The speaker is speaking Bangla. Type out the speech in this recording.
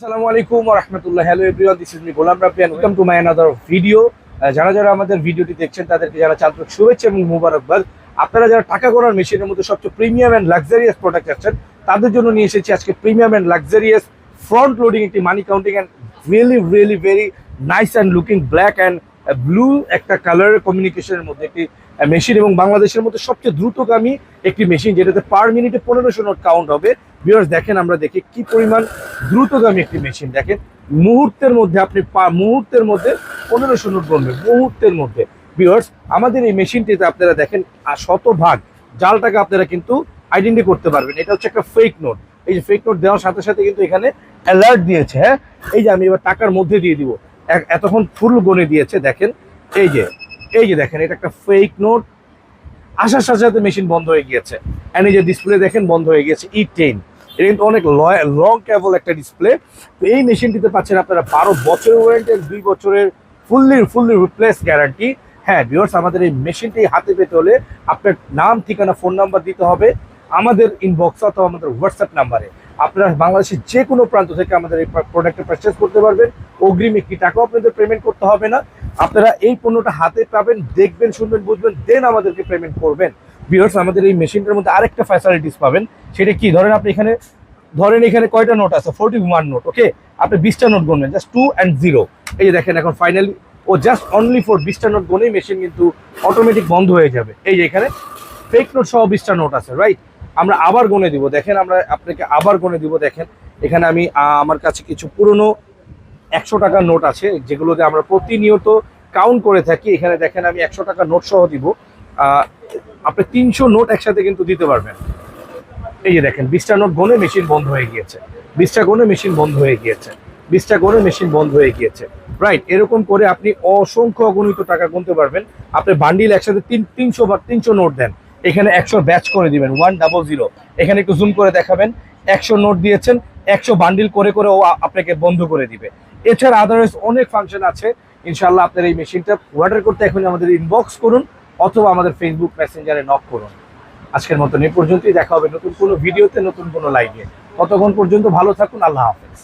আসসালামু আলাইকুম রহমতুল্লাহ। Hello everyone this is me Golam Rafi and welcome to my another video যারা যারা আমাদের ভিডিওটি দেখছেন, তাদেরকে যারা চান্ত্রিক শুভেচ্ছা এবং মুবারকবাদ। আপনারা যারা টাকা করার মেশিনের মধ্যে সবচেয়ে প্রিমিয়াম অ্যান্ড লাক্সারিয়াস প্রোডাক্ট চাচ্ছেন, তাদের জন্য নিয়ে এসেছি আজকে premium and luxurious front loading একটি money counting and really really very nice and looking black and blue একটা কালার কমিউনিকেশনের মধ্যে একটি মেশিন এবং বাংলাদেশের মধ্যে সবচেয়ে দ্রুতগামী একটি মেশিন যেটাতে পার মিনিটে পনেরোশো নোট কাউন্ট হবে। ভিউয়ার্স দেখেন আমরা দেখি কি পরিমাণ দ্রুতগামী একটি মেশিন দেখেন, মুহূর্তের মধ্যে আপনি মুহূর্তের মধ্যে পনেরোশো নোট গণবেন মুহূর্তের মধ্যে। ভিউয়ার্স আমাদের এই মেশিনটিতে আপনারা দেখেন শতভাগ জালটাকে আপনারা কিন্তু আইডেন্টি করতে পারবেন। এটা হচ্ছে একটা ফেক নোট এই যে ফেক নোট দেওয়ার সাথে সাথে কিন্তু এখানে অ্যালার্ট দিয়েছে হ্যাঁ? এই যে আমি এবার টাকার মধ্যে দিয়ে দিব। এতক্ষণ ফুল গনে দিয়েছে, দেখেন। এই যে এই যে দেখেন, এটা একটা ফেক নোট আসার সাথে সাথে মেশিন বন্ধ হয়ে গিয়েছে। অ্যান্ড এই যে ডিসপ্লে দেখেন, বন্ধ হয়ে গিয়েছে ই টেন এটা কিন্তু অনেক লং ক্যাবল একটা ডিসপ্লে তো এই মেশিনটিতে পাচ্ছেন আপনারা বারো বছরের ওয়ারেন্টি দুই বছরের ফুললি ফুললি রিপ্লেস গ্যারান্টি হ্যাঁ ভিউয়ার্স আমাদের এই মেশিনটি হাতে পেতে হলে আপনার নাম, ঠিকানা ফোন নাম্বার দিতে হবে। আমাদের ইনবক্স অথবা আমাদের হোয়াটসঅ্যাপ নাম্বারে আপনারা বাংলাদেশের যে কোনো প্রান্ত থেকে আমাদের এই প্রোডাক্টটা পারচেস করতে পারবেন। অগ্রিম একটি টাকাও আপনাদের পেমেন্ট করতে হবে না। আপনারা এই পণ্যটা হাতে পাবেন, দেখবেন, শুনবেন, বুঝবেন দেন আমাদেরকে পেমেন্ট করবেন। ভিউয়ার্স আমাদের এই মেশিনটার মধ্যে আরেকটা ফ্যাসিলিটিস পাবেন। সেটা কি? ধরেন আপনি এখানে, ধরেন এখানে কয়টা নোট আছে? ফোরটি ওয়ান নোট ওকে আপনি বিশটা নোট গুনবেন জাস্ট টু অ্যান্ড জিরো এই যে দেখেন এখন ফাইনালি ও জাস্ট অনলি ফর বিশটা নোট গুনেই মেশিন কিন্তু অটোমেটিক বন্ধ হয়ে যাবে। এই যে এখানে ফেক নোট সহ বিশটা নোট আছে রাইট আমরা আবার গুনে দিব, দেখেন আমরা আপনাকে আবার গুনে দিব, দেখেন। এখানে আমি আমার কাছে কিছু পুরনো একশো টাকার নোট আছে, যেগুলোতে আমরা প্রতিনিয়ত কাউন্ট করে থাকি। এখানে দেখেন আমি একশো টাকার নোট সহ দিব। আপনি তিনশো নোট একসাথে কিন্তু দিতে পারবেন। এই যে দেখেন, বিশটা নোট গনে মেশিন বন্ধ হয়ে গিয়েছে। বিশটা গনে মেশিন বন্ধ হয়ে গিয়েছে। বিশটা গনে মেশিন বন্ধ হয়ে গিয়েছে। রাইট এরকম করে আপনি অসংখ্য অগণিত টাকা গুনতে পারবেন। আপনি বান্ডিল একসাথে তিন, তিনশো বা তিনশো নোট দেন। এখানে একশো ব্যাচ করে দিবেন ওয়ান ডাবল জিরো এখানে একটু জুম করে দেখাবেন। একশো নোট দিয়েছেন, একশো বান্ডিল করে করে ও আপনাকে বন্ধ করে দিবে। এছাড়া আদারওয়াইজ অনেক ফাংশন আছে। ইনশাল্লাহ আপনার এই মেশিনটা অর্ডার করতে এখন আমাদের ইনবক্স করুন, অথবা আমাদের ফেসবুক মেসেঞ্জারে নক করুন। আজকের মতন এই পর্যন্তই। দেখা হবে নতুন কোনো ভিডিওতে নতুন কোনো লাইভে ততক্ষণ পর্যন্ত ভালো থাকুন, আল্লাহ হাফেজ।